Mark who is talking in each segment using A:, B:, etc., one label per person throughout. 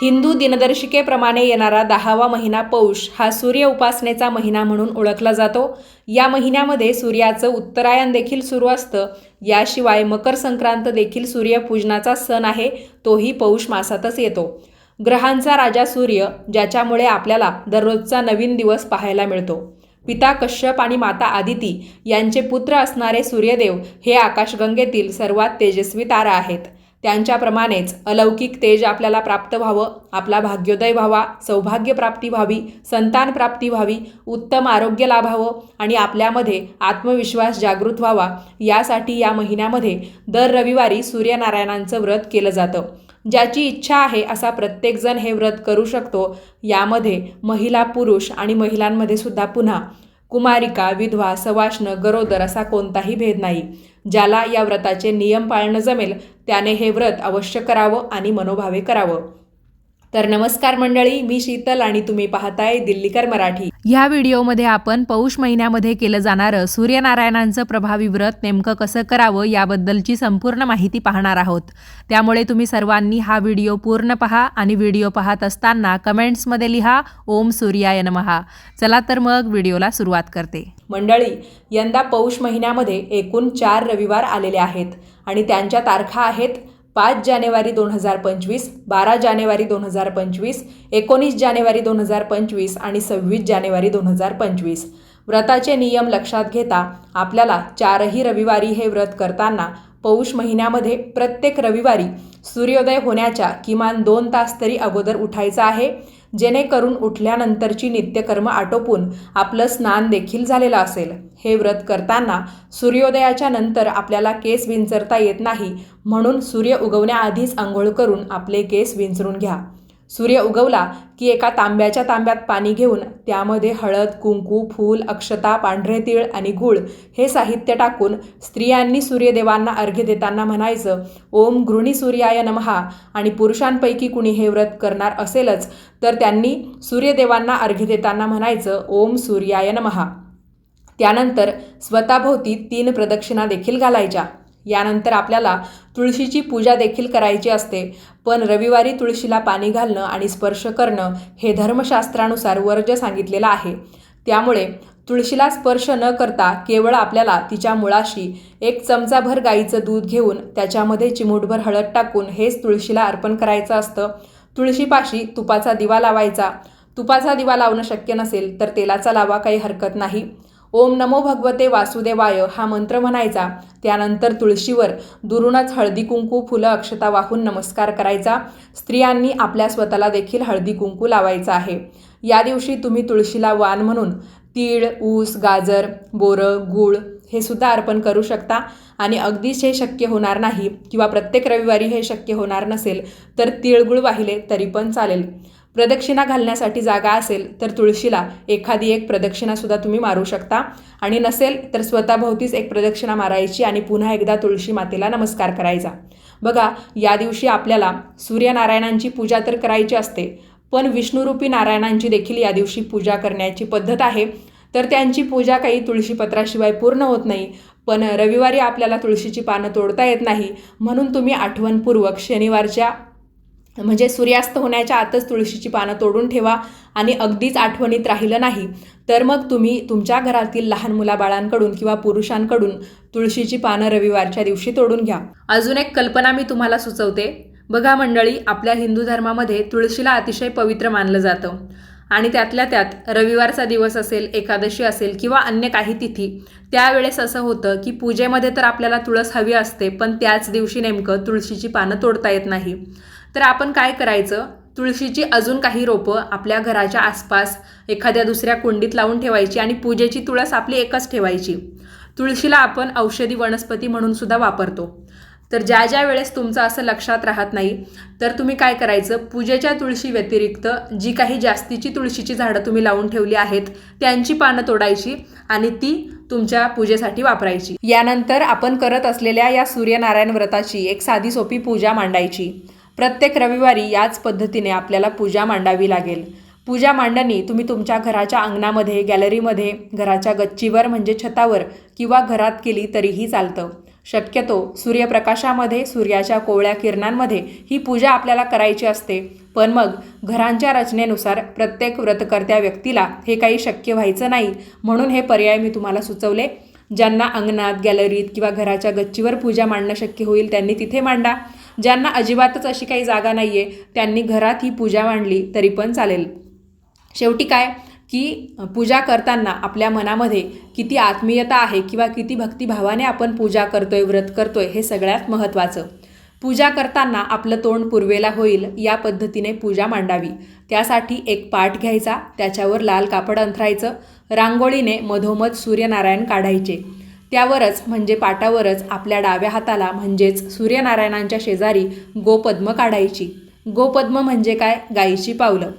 A: हिंदू दिनदर्शिकेप्रमाणे येणारा दहावा महिना पौष हा सूर्य उपासनेचा महिना म्हणून ओळखला जातो. या महिन्यामध्ये सूर्याचं उत्तरायण देखील सुरू असतं. याशिवाय मकर संक्रांत देखील सूर्यपूजनाचा सण आहे. तोही पौष मासातच येतो. ग्रहांचा राजा सूर्य ज्याच्यामुळे आपल्याला दररोजचा नवीन दिवस पाहायला मिळतो. पिता कश्यप आणि माता आदिती यांचे पुत्र असणारे सूर्यदेव हे आकाशगंगेतील सर्वात तेजस्वी तारा आहेत. त्यांच्याप्रमाणेच अलौकिक तेज आपल्याला प्राप्त व्हावं आपला भाग्योदय व्हावा सौभाग्यप्राप्ती व्हावी संतान प्राप्ती व्हावी उत्तम आरोग्य लाभावं आणि आपल्यामध्ये आत्मविश्वास जागृत व्हावा यासाठी या महिन्यामध्ये दर रविवारी सूर्यनारायणांचं व्रत केलं जातं. ज्याची इच्छा आहे असा प्रत्येकजण हे व्रत करू शकतो. यामध्ये महिला पुरुष आणि महिलांमध्ये सुद्धा पुन्हा कुमारिका विधवा सवाष्ण गरोदर असा कोणताही भेद नाही. ज्याला या व्रताचे नियम पाळणं जमेल त्याने हे व्रत अवश्य करावं आणि मनोभावे करावं. तर नमस्कार मंडळी मी शीतल आणि तुम्ही पाहताय दिल्लीकर मराठी. ह्या व्हिडिओमध्ये आपण पौष महिन्यामध्ये केलं जाणारं सूर्यनारायणांचं प्रभावी व्रत नेमकं कसं करावं याबद्दलची संपूर्ण माहिती पाहणार आहोत. त्यामुळे तुम्ही सर्वांनी हा व्हिडिओ पूर्ण पहा आणि व्हिडिओ पाहत असताना कमेंट्समध्ये लिहा ओम सूर्याय नमहा. चला तर मग व्हिडिओला सुरुवात करते. मंडळी यंदा पौष महिन्यामध्ये एकूण चार रविवार आलेले आहेत आणि त्यांच्या तारखा आहेत पाच जानेवारी दोन हजार पंचवीस बारा जानेवारी दोन हजार पंचवीस एकोणीस जानेवारी दोन हजार पंचवीस आणि सव्वीस जानेवारी दोन हजार पंचवीस. व्रताचे नियम लक्षात घेता आपल्याला चारही रविवारी हे व्रत करताना पौष महिन्यामध्ये प्रत्येक रविवारी सूर्योदय होण्याच्या किमान दोन तास तरी अगोदर उठायचं आहे. जेणेकरून उठल्यानंतरची नित्यकर्म आटोपून आपलं स्नान देखील झालेलं असेल. हे व्रत करताना सूर्योदयाच्या नंतर आपल्याला केस विंचरता येत नाही म्हणून सूर्य उगवण्याआधीच आंघोळ करून आपले केस विंचरून घ्या. सूर्य उगवला की एका तांब्याच्या तांब्यात पाणी घेऊन त्यामध्ये हळद कुंकू फूल अक्षता पांढरे तीळ आणि गूळ हे साहित्य टाकून स्त्रियांनी सूर्यदेवांना अर्घ्य देताना म्हणायचं ओम गृहिणी सूर्याय नमहा आणि पुरुषांपैकी कुणी हे व्रत करणार असेलच तर त्यांनी सूर्यदेवांना अर्घ्य देताना म्हणायचं ओम सूर्याय नमहा त्यानंतर स्वतःभोवती तीन प्रदक्षिणा देखील घालायच्या. यानंतर आपल्याला तुळशीची पूजा देखील करायची असते. पण रविवारी तुळशीला पाणी घालणं आणि स्पर्श करणं हे धर्मशास्त्रानुसार वर्ज सांगितलेलं आहे. त्यामुळे तुळशीला स्पर्श न करता केवळ आपल्याला तिच्या मुळाशी एक चमचाभर गाईचं दूध घेऊन त्याच्यामध्ये चिमूटभर हळद टाकून हेच तुळशीला अर्पण करायचं असतं. तुळशीपाशी तुपाचा दिवा लावायचा. तुपाचा दिवा लावणं शक्य नसेल तर तेलाचा लावा काही हरकत नाही. ओम नमो भगवते वासुदेवाय हा मंत्र म्हणायचा. त्यानंतर तुळशीवर दुरूनच हळदी कुंकू फुलं अक्षता वाहून नमस्कार करायचा. स्त्रियांनी आपल्या स्वतःला देखील हळदी कुंकू लावायचा आहे. या दिवशी तुम्ही तुळशीला वाण म्हणून तीळ ऊस गाजर बोरं गूळ हे सुद्धा अर्पण करू शकता. आणि अगदीच हे शक्य होणार नाही किंवा प्रत्येक रविवारी हे शक्य होणार नसेल तर तिळगुळ वाहिले तरी पण चालेल. प्रदक्षिणा घालण्यासाठी जागा असेल तर तुळशीला एखादी एक प्रदक्षिणासुद्धा तुम्ही मारू शकता. आणि नसेल तर स्वतःभोवतीच एक प्रदक्षिणा मारायची आणि पुन्हा एकदा तुळशी मातेला नमस्कार करायचा. बघा या दिवशी आपल्याला सूर्यनारायणांची पूजा तर करायची असते पण विष्णुरूपी नारायणांची देखील या दिवशी पूजा करण्याची पद्धत आहे. तर त्यांची पूजा काही तुळशीपत्राशिवाय पूर्ण होत नाही पण रविवारी आपल्याला तुळशीची पानं तोडता येत नाही. म्हणून तुम्ही आठवणपूर्वक शनिवारच्या म्हणजे सूर्यास्त होण्याच्या आतच तुळशीची पानं तोडून ठेवा आणि अगदीच आठवणीत राहिलं नाही तर मग तुम्ही तुमच्या घरातील लहान मुलाबाळांकडून किंवा पुरुषांकडून तुळशीची पानं रविवारच्या दिवशी तोडून घ्या. अजून एक कल्पना मी तुम्हाला सुचवते. बघा मंडळी आपल्या हिंदू धर्मामध्ये तुळशीला अतिशय पवित्र मानलं जातं. आणि त्यातल्या त्यात रविवारचा दिवस असेल एकादशी असेल किंवा अन्य काही तिथी त्यावेळेस असं होतं की पूजेमध्ये तर आपल्याला तुळस हवी असते पण त्याच दिवशी नेमकं तुळशीची पानं तोडता येत नाही. तर आपण काय करायचं? तुळशीची अजून काही रोपं आपल्या घराच्या आसपास एखाद्या दुसऱ्या कुंडीत लावून ठेवायची आणि पूजेची तुळस आपली एकच ठेवायची. तुळशीला आपण औषधी वनस्पती म्हणून सुद्धा वापरतो. तर ज्या ज्या वेळेस तुमचं असं लक्षात राहत नाही तर तुम्ही काय करायचं? पूजेच्या तुळशी व्यतिरिक्त जी काही जास्तीची तुळशीची झाडं तुम्ही लावून ठेवली आहेत त्यांची पानं तोडायची आणि ती तुमच्या पूजेसाठी वापरायची. यानंतर आपण करत असलेल्या या सूर्यनारायण व्रताची एक साधी सोपी पूजा मांडायची. प्रत्येक रविवारी याच पद्धतीने आपल्याला पूजा मांडावी लागेल. पूजा मांडणी तुम्ही तुमच्या घराच्या अंगणामध्ये गॅलरीमध्ये घराच्या गच्चीवर म्हणजे छतावर किंवा घरात केली तरीही चालतं. शक्यतो सूर्यप्रकाशामध्ये सूर्याच्या कोवळ्या किरणांमध्ये ही पूजा आपल्याला करायची असते. पण मग घरांच्या रचनेनुसार प्रत्येक व्रतकर्त्या व्यक्तीला हे काही शक्य व्हायचं नाही म्हणून हे पर्याय मी तुम्हाला सुचवले. ज्यांना अंगणात गॅलरीत किंवा घराच्या गच्चीवर पूजा मांडणं शक्य होईल त्यांनी तिथे मांडा. ज्यांना अजिबातच अशी काही जागा नाही आहे त्यांनी घरात ही पूजा मांडली तरी पण चालेल. शेवटी काय? की पूजा करताना आपल्या मनामध्ये किती आत्मीयता आहे किंवा किती भक्तिभावाने आपण पूजा करतोय व्रत करतोय हे सगळ्यात महत्त्वाचं. पूजा करताना आपलं तोंड पूर्वेला होईल या पद्धतीने पूजा मांडावी. त्यासाठी एक पाठ घ्यायचा त्याच्यावर लाल कापड अंथरायचं रांगोळीने मधोमध सूर्यनारायण काढायचे. त्यावरच म्हणजे पाटावरच आपल्या डाव्या हाताला म्हणजेच सूर्यनारायणांच्या शेजारी गोपद्म काढायची. गोपद्म म्हणजे काय? गाईची पावलं.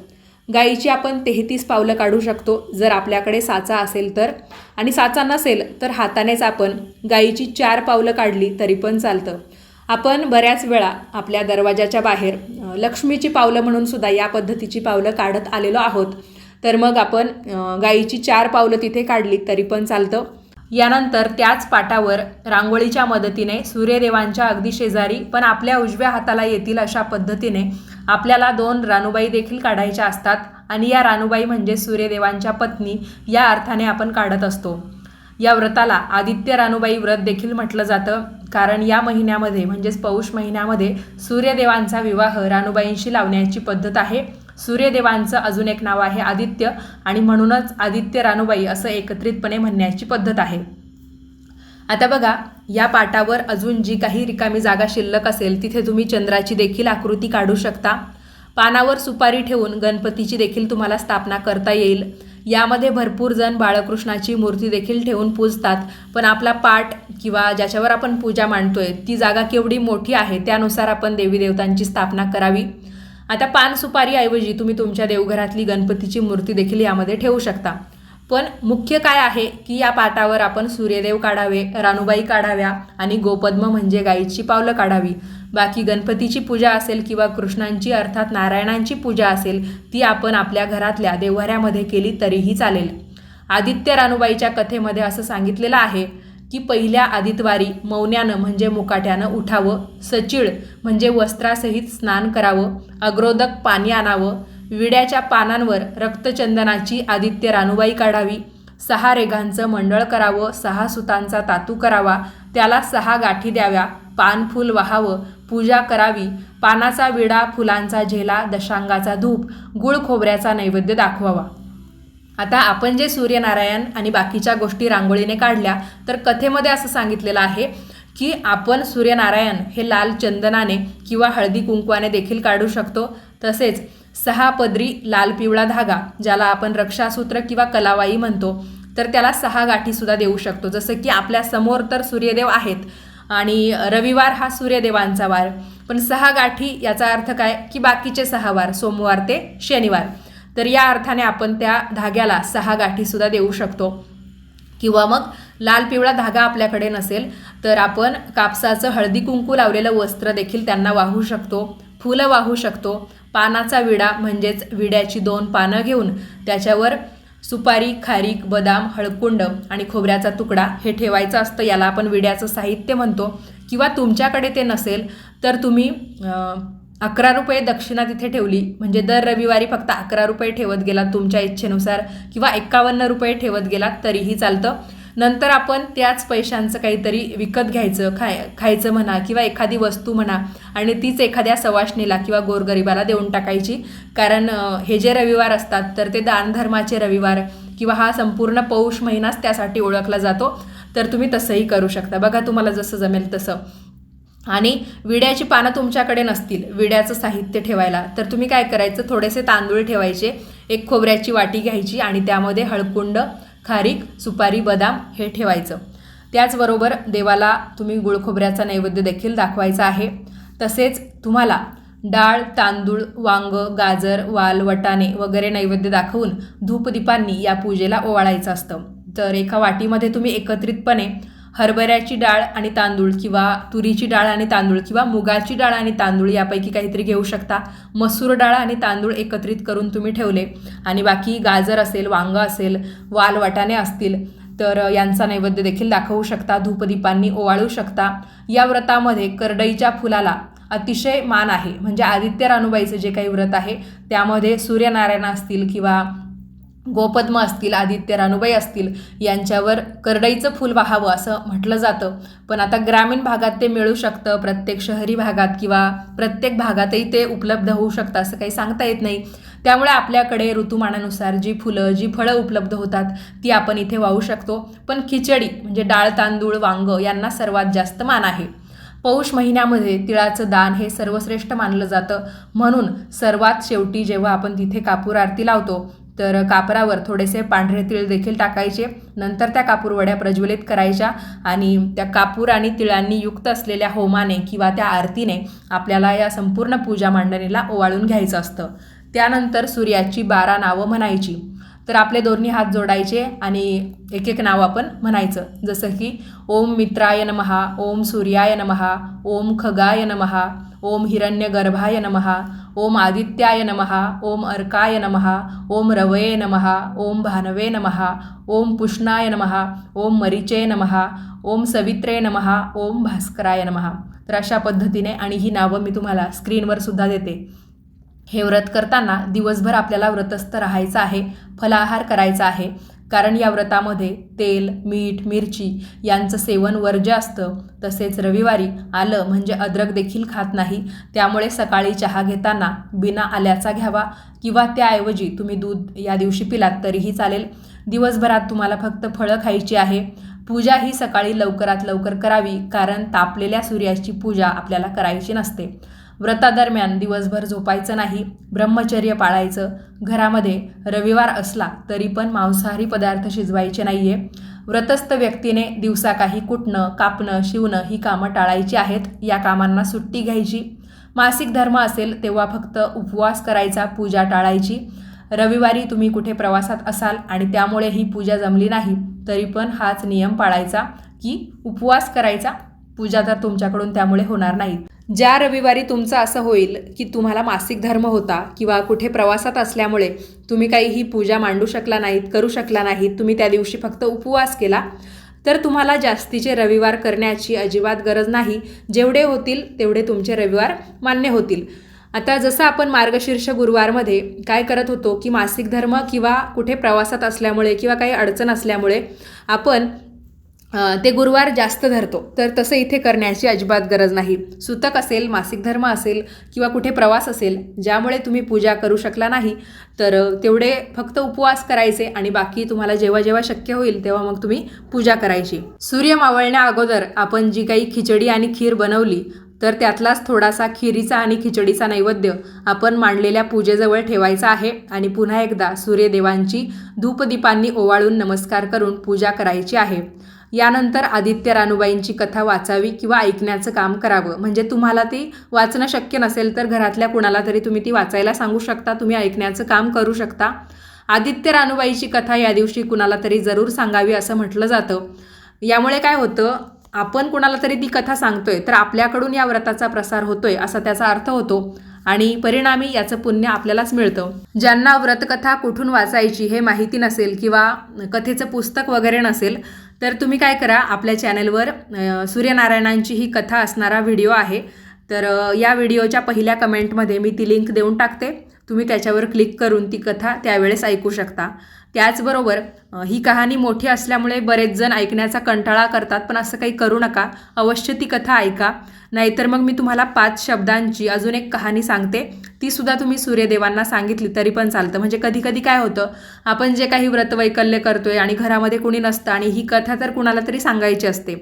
A: गाईची आपण तेहतीस पावलं काढू शकतो. जर आपल्याकडे साचा असेल तर. आणि साचा नसेल तर हातानेच आपण गाईची चार पावलं काढली तरी पण चालतं. आपण बऱ्याच वेळा आपल्या दरवाजाच्या बाहेर लक्ष्मीची पावलं म्हणून सुद्धा या पद्धतीची पावलं काढत आलेलो आहोत. तर मग आपण गायीची गाईची चार पावलं तिथे काढली तरी पण चालतं. यानंतर त्याच पाटावर रांगोळीच्या मदतीने सूर्यदेवांच्या अगदी शेजारी पण आपल्या उजव्या हाताला येतील अशा पद्धतीने आपल्याला दोन रानुबाई देखील काढायच्या असतात आणि या रानुबाई म्हणजे सूर्यदेवांच्या पत्नी या अर्थाने आपण काढत असतो. या व्रताला आदित्य रानुबाई व्रत देखील म्हटलं जातं. कारण या महिन्यामध्ये म्हणजेच पौष महिन्यामध्ये सूर्यदेवांचा विवाह रानुबाईंशी लावण्याची पद्धत आहे. सूर्यदेवांचं अजून एक नाव आहे आदित्य आणि म्हणूनच आदित्य रानुबाई असं एकत्रितपणे म्हणण्याची पद्धत आहे. आता बघा या पाटावर अजून जी काही रिकामी जागा शिल्लक असेल तिथे तुम्ही चंद्राची देखील आकृती काढू शकता. पानावर सुपारी ठेवून गणपतीची देखील तुम्हाला स्थापना करता येईल. यामध्ये भरपूर जण बाळकृष्णाची मूर्ती देखील ठेवून पूजतात. पण आपला पाठ किंवा ज्याच्यावर आपण पूजा मांडतोय ती जागा केवढी मोठी आहे त्यानुसार आपण देवी देवतांची स्थापना करावी. आता पान सुपारीऐवजी तुम्ही तुमच्या देवघरातली गणपतीची मूर्ती देखील यामध्ये ठेवू शकता. पण मुख्य काय आहे की या पाटावर आपण सूर्यदेव काढावे रानुबाई काढाव्या आणि गोपद्म म्हणजे गाईची पावलं काढावी. बाकी गणपतीची पूजा असेल किंवा कृष्णांची अर्थात नारायणांची पूजा असेल ती आपण आपल्या घरातल्या देवघरामध्ये केली तरीही चालेल. आदित्य रानुबाईच्या कथेमध्ये असं सांगितलेलं आहे की पहिल्या आदितवारी मौन्यानं म्हणजे मुकाट्यानं उठावं सचिळ म्हणजे वस्त्रासहित स्नान करावं अग्रोदक पाणी आणावं विड्याच्या पानांवर रक्तचंदनाची आदित्य रानुबाई काढावी सहा रेघांचं मंडळ करावं सहा सुतांचा तातू करावा त्याला सहा गाठी द्याव्या पानफूल वहावं वाहावं पूजा करावी पानाचा विडा फुलांचा झेला दशांगाचा धूप गुळ खोबऱ्याचा नैवेद्य दाखवावा. आता आपण जे सूर्यनारायण आणि बाकीच्या गोष्टी रांगोळीने काढल्या तर कथेमध्ये असं सांगितलेलं आहे की आपण सूर्यनारायण हे लाल चंदनाने किंवा हळदी कुंकवाने देखील काढू शकतो. तसेच सहा पदरी लाल पिवळा धागा ज्याला आपण रक्षासूत्र किंवा कलावाई म्हणतो तर त्याला सहा गाठीसुद्धा देऊ शकतो. जसं की आपल्यासमोर तर सूर्यदेव आहेत आणि रविवार हा सूर्यदेवांचा वार. पण सहा गाठी याचा अर्थ काय? की बाकीचे सहा वार सोमवार ते शनिवार. तर या अर्थाने आपण त्या धाग्याला सहा गाठीसुद्धा देऊ शकतो. किंवा मग लाल पिवळा धागा आपल्याकडे नसेल तर आपण कापसाचं हळदी कुंकू लावलेलं वस्त्र देखील त्यांना वाहू शकतो फुलं वाहू शकतो. पानाचा विडा म्हणजेच विड्याची दोन पानं घेऊन त्याच्यावर सुपारी खारीक बदाम हळकुंड आणि खोबऱ्याचा तुकडा हे ठेवायचं असतं. याला आपण विड्याचं साहित्य म्हणतो. किंवा तुमच्याकडे ते नसेल तर तुम्ही अकरा रुपये दक्षिणा तिथे ठेवली. म्हणजे दर रविवारी फक्त अकरा रुपये ठेवत गेलात तुमच्या इच्छेनुसार किंवा एक्कावन्न रुपये ठेवत गेलात तरीही चालतं. नंतर आपण त्याच पैशांचं काहीतरी विकत घ्यायचं खाय खायचं म्हणा किंवा एखादी वस्तू म्हणा आणि तीच एखाद्या सवाशणीला किंवा गोरगरिबाला देऊन टाकायची. कारण हे जे रविवार असतात तर ते दानधर्माचे रविवार किंवा हा संपूर्ण पौष महिनाच त्यासाठी ओळखला जातो. तर तुम्ही तसंही करू शकता. बघा तुम्हाला जसं जमेल तसं. आणि विड्याची पानं तुमच्याकडे नसतील विड्याचं साहित्य ठेवायला. तर तुम्ही काय करायचं थोडेसे तांदूळ ठेवायचे एक खोबऱ्याची वाटी घ्यायची आणि त्यामध्ये हळकुंड खारीक सुपारी बदाम हे ठेवायचं. त्याचबरोबर देवाला तुम्ही गुळखोबऱ्याचा नैवेद्य देखील दाखवायचा आहे. तसेच तुम्हाला डाळ तांदूळ वांग गाजर वाल वटाणे वगैरे नैवेद्य दाखवून धूपदीपांनी या पूजेला ओवाळायचं असतं. तर एका वाटीमध्ये तुम्ही एकत्रितपणे हरभऱ्याची डाळ आणि तांदूळ किंवा तुरीची डाळ आणि तांदूळ किंवा मुगाची डाळ आणि तांदूळ यापैकी काहीतरी घेऊ शकता. मसूर डाळ आणि तांदूळ एकत्रित करून तुम्ही ठेवले. आणि बाकी गाजर असेल वांग असेल वाल वाटाणे असतील तर यांचा नैवेद्य देखील दाखवू शकता. धूपदीपांनी ओवाळू शकता. या व्रतामध्ये करडईच्या फुलाला अतिशय मान आहे. म्हणजे आदित्य रानुबाईचं जे काही व्रत आहे त्यामध्ये सूर्यनारायण असतील किंवा गोपद्म असतील आदित्य रानुबाई असतील यांच्यावर करडईचं फूल वाहावं असं म्हटलं जातं. पण आता ग्रामीण भागात ते मिळू शकतं प्रत्येक शहरी भागात किंवा प्रत्येक भागातही ते उपलब्ध होऊ शकतं असं काही सांगता येत नाही. त्यामुळे आपल्याकडे ऋतुमानानुसार जी फुलं जी फळं उपलब्ध होतात ती आपण इथे वाहू शकतो. पण खिचडी म्हणजे डाळ तांदूळ वांग यांना सर्वात जास्त मान आहे. पौष महिन्यामध्ये तिळाचं दान हे सर्वश्रेष्ठ मानलं जातं. म्हणून सर्वात शेवटी जेव्हा आपण तिथे कापूर आरती लावतो तर कापरावर थोडेसे पांढरे तीळ देखील टाकायचे. नंतर त्या कापूरवड्या प्रज्वलित करायच्या आणि त्या कापूर आणि तिळांनी युक्त असलेल्या होमाने किंवा त्या आरतीने आपल्याला या संपूर्ण पूजा मांडणीला ओवाळून घ्यायचं असतं. त्यानंतर सूर्याची बारा नावं म्हणायची. तर आपले दोन्ही हात जोडायचे आणि एक एक नाव आपण म्हणायचं. जसं की ओम मित्राय नमहा ओम सूर्याय नमहा ओम खगाय नमहा ओम हिरण्यगर्भाय नमहा ओम आदित्याय नमहा ओम अर्काय नमहा ओम रवये नमहा ओम भानवे नमहा ओम पुष्णाय नमहा ओम मरीचे नमहा ओम सवित्रे नमहा ओम भास्कराय नमहा तर अशा पद्धतीने आणि ही नावं मी तुम्हाला स्क्रीनवर सुद्धा देते. हे व्रत करताना दिवसभर आपल्याला व्रतस्थ राहायचं आहे फलाहार करायचा आहे. कारण या व्रतामध्ये तेल मीठ मिरची यांचं सेवन वर्ज्य असतं. तसेच रविवारी आलं म्हणजे अद्रक देखील खात नाही. त्यामुळे सकाळी चहा घेताना बिना आल्याचा घ्यावा किंवा त्याऐवजी तुम्ही दूध या दिवशी पिलात तरीही चालेल. दिवसभरात तुम्हाला फक्त फळं खायची आहे. पूजा ही सकाळी लवकरात लवकर करावी कारण तापलेल्या सूर्याची पूजा आपल्याला करायची नसते. व्रतादरम्यान दिवसभर झोपायचं नाही ब्रह्मचर्य पाळायचं घरामध्ये रविवार असला तरी पण मांसाहारी पदार्थ शिजवायचे नाही आहे व्रतस्थ व्यक्तीने दिवसा काही कुटणं कापणं शिवणं ही कामं टाळायची आहेत या कामांना सुट्टी घ्यायची. मासिक धर्म असेल तेव्हा फक्त उपवास करायचा पूजा टाळायची. रविवारी तुम्ही कुठे प्रवासात असाल आणि त्यामुळे ही पूजा जमली नाही तरी पण हाच नियम पाळायचा की उपवास करायचा पूजा तर तुमच्याकडून त्यामुळे होणार नाही. ज्या रविवारी तुमचं असं होईल की तुम्हाला मासिक धर्म होता किंवा कुठे प्रवासात असल्यामुळे तुम्ही काही ही पूजा मांडू शकला नाहीत करू शकला नाहीत तुम्ही त्या दिवशी फक्त उपवास केला तर तुम्हाला जास्तीचे रविवार करण्याची अजिबात गरज नाही. जेवढे होतील तेवढे तुमचे रविवार मान्य होतील. आता जसं आपण मार्गशीर्ष गुरुवारमध्ये काय करत होतो की मासिक धर्म किंवा कुठे प्रवासात असल्यामुळे किंवा काही अडचण असल्यामुळे आपण ते गुरुवार जास्त धरतो. तर तसं इथे करण्याची अजिबात गरज नाही. सुतक असेल मासिक धर्म असेल किंवा कुठे प्रवास असेल ज्यामुळे तुम्ही पूजा करू शकला नाही तर तेवढे फक्त उपवास करायचे आणि बाकी तुम्हाला जेव्हा जेव्हा शक्य होईल तेव्हा मग तुम्ही पूजा करायची. सूर्य मावळण्या अगोदर आपण जी काही खिचडी आणि खीर बनवली तर त्यातलाच थोडासा खिरीचा आणि खिचडीचा नैवेद्य आपण मांडलेल्या पूजेजवळ ठेवायचा आहे आणि पुन्हा एकदा सूर्यदेवांची धूपदीपांनी ओवाळून नमस्कार करून पूजा करायची आहे. यानंतर आदित्य रानूबाईंची कथा वाचावी किंवा ऐकण्याचं काम करावं. म्हणजे तुम्हाला ती वाचणं शक्य नसेल तर घरातल्या कुणाला तरी तुम्ही ती वाचायला सांगू शकता तुम्ही ऐकण्याचं काम करू शकता. आदित्य रानुबाईची कथा या दिवशी कुणाला तरी जरूर सांगावी असं म्हटलं जातं. यामुळे काय होतं? आपण कुणाला तरी ती कथा सांगतोय तर आपल्याकडून या व्रताचा प्रसार होतोय असा त्याचा अर्थ होतो. आणि परिणामी याचं पुण्य आपल्यालाच मिळतं. ज्यांना व्रतकथा कुठून वाचायची हे माहिती नसेल किंवा कथेचं पुस्तक वगैरे नसेल तर तुम्ही काय करा आपल्या चॅनलवर सूर्यनारायणांची ही कथा असणारा व्हिडिओ आहे. तर या व्हिडिओच्या पहिल्या कमेंटमध्ये मी ती लिंक देऊन टाकते. तुम्ही त्याच्यावर क्लिक करून ती कथा त्यावेळेस ऐकू शकता. त्याचबरोबर ही कहाणी मोठी असल्यामुळे बरेच जण ऐकण्याचा कंटाळा करतात पण असं काही करू नका. अवश्य ती कथा ऐका. नाहीतर मग मी तुम्हाला पाच शब्दांची अजून एक कहाणी सांगते. ती सुद्धा तुम्ही सूर्यदेवांना सांगितली तरी पण चालतं. म्हणजे कधी कधी काय होतं आपण जे काही व्रतवैकल्य करतोय आणि घरामध्ये कुणी नसतं आणि ही कथा तर कुणाला तरी सांगायची असते.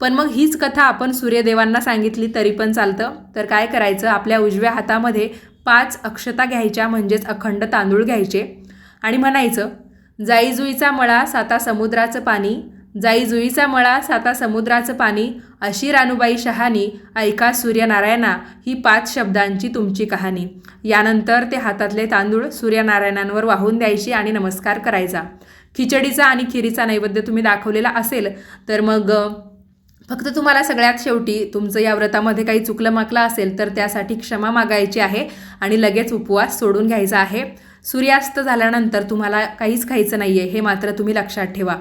A: पण मग हीच कथा आपण सूर्यदेवांना सांगितली तरी पण चालतं. तर काय करायचं आपल्या उजव्या हातामध्ये पाच अक्षता घ्यायच्या म्हणजेच अखंड तांदूळ घ्यायचे. आणि म्हणायचं जाई जुईचा मळा साता समुद्राचं पाणी जाई जुईचा मळा साता समुद्राचं पाणी अशी रानुबाई शहानी ऐका सूर्यनारायणा ही पाच शब्दांची तुमची कहाणी. यानंतर ते हातातले तांदूळ सूर्यनारायणांवर वाहून द्यायची आणि नमस्कार करायचा. खिचडीचा आणि खिरीचा नैवेद्य तुम्ही दाखवलेला असेल तर मग फक्त तुम्हाला सगळ्यात शेवटी तुमचं या व्रतामध्ये काही चुकलं माकलं असेल तर त्यासाठी क्षमा मागायची आहे आणि लगेच उपवास सोडून घ्यायचा आहे. सूर्यास्त झाल्यानंतर तुम्हाला काहीच खायचं नाही आहे हे मात्र तुम्ही लक्षात ठेवा.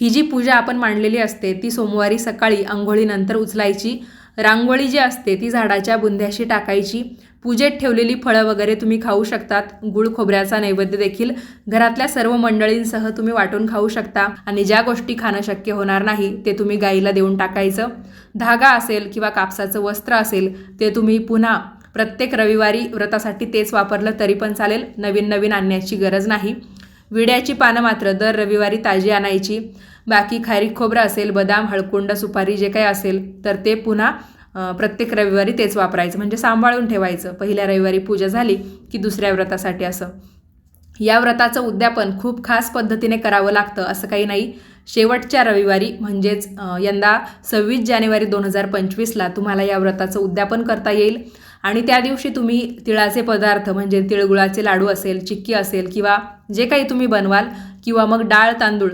A: ही जी पूजा आपण मांडलेली असते ती सोमवारी सकाळी आंघोळीनंतर उचलायची. रांगोळी जी असते ती झाडाच्या बुंध्याशी टाकायची. पूजेत ठेवलेली फळं वगैरे तुम्ही खाऊ शकतात. गुळ खोबऱ्याचा नैवेद्य देखील घरातल्या सर्व मंडळींसह तुम्ही वाटून खाऊ शकता. आणि ज्या गोष्टी खाणं शक्य होणार नाही ते तुम्ही गाईला देऊन टाकायचं. धागा असेल किंवा कापसाचं वस्त्र असेल ते तुम्ही पुन्हा प्रत्येक रविवारी व्रतासाठी तेच वापरलं तरी पण चालेल. नवीन नवीन आणण्याची गरज नाही. विड्याची पानं मात्र दर रविवारी ताजी आणायची. बाकी खारीक खोबरं असेल बदाम हळकुंड सुपारी जे काही असेल तर ते पुन्हा प्रत्येक रविवारी तेच वापरायचं. म्हणजे सांभाळून ठेवायचं. पहिल्या रविवारी पूजा झाली की दुसऱ्या व्रतासाठी असं. या व्रताचं उद्यापन खूप खास पद्धतीने करावं लागतं असं काही नाही. शेवटच्या रविवारी म्हणजेच यंदा सव्वीस जानेवारी दोन हजार पंचवीसला तुम्हाला या व्रताचं उद्यापन करता येईल. आणि त्या दिवशी तुम्ही तिळाचे पदार्थ म्हणजे तिळगुळाचे लाडू असेल चिक्की असेल किंवा जे काही तुम्ही बनवाल किंवा मग डाळ तांदूळ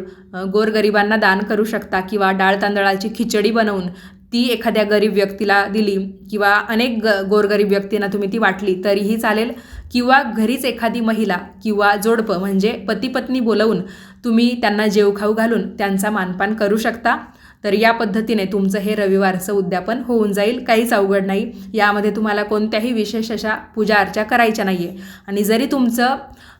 A: गोरगरिबांना दान करू शकता किंवा डाळ तांदळाची खिचडी बनवून ती एखाद्या गरीब व्यक्तीला दिली किंवा अनेक ग गोरगरीब व्यक्तींना तुम्ही ती वाटली तरीही चालेल. किंवा घरीच एखादी महिला किंवा जोडपं म्हणजे पती पत्नी बोलवून तुम्ही त्यांना जेव खाऊ घालून त्यांचा मानपान करू शकता. तर या पद्धतीने तुमचं हे रविवारचं उद्यापन होऊन जाईल. काहीच अवघड नाही. यामध्ये तुम्हाला कोणत्याही विशेष अशा पूजा अर्चा करायच्या नाही आहे आणि जरी तुमचं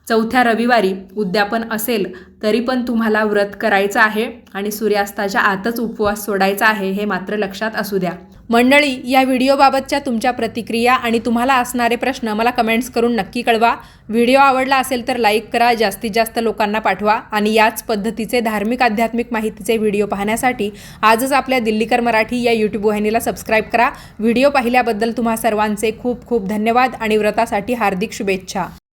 A: चौथ्या रविवारी उद्यापन असेल तरी पण तुम्हाला व्रत करायचं आहे आणि सूर्यास्ताच्या आतच उपवास सोडायचा आहे हे मात्र लक्षात असू द्या. मंडळी या व्हिडिओबाबतच्या तुमच्या प्रतिक्रिया आणि तुम्हाला असणारे प्रश्न मला कमेंट्स करून नक्की कळवा. व्हिडिओ आवडला असेल तर लाईक करा जास्तीत जास्त लोकांना पाठवा आणि याच पद्धतीचे धार्मिक आध्यात्मिक माहितीचे व्हिडिओ पाहण्यासाठी आजच आपल्या दिल्लीकर मराठी या यूट्यूब वाहिनीला सबस्क्राईब करा. व्हिडिओ पाहिल्याबद्दल तुम्हा सर्वांचे खूप खूप धन्यवाद आणि व्रतासाठी हार्दिक शुभेच्छा.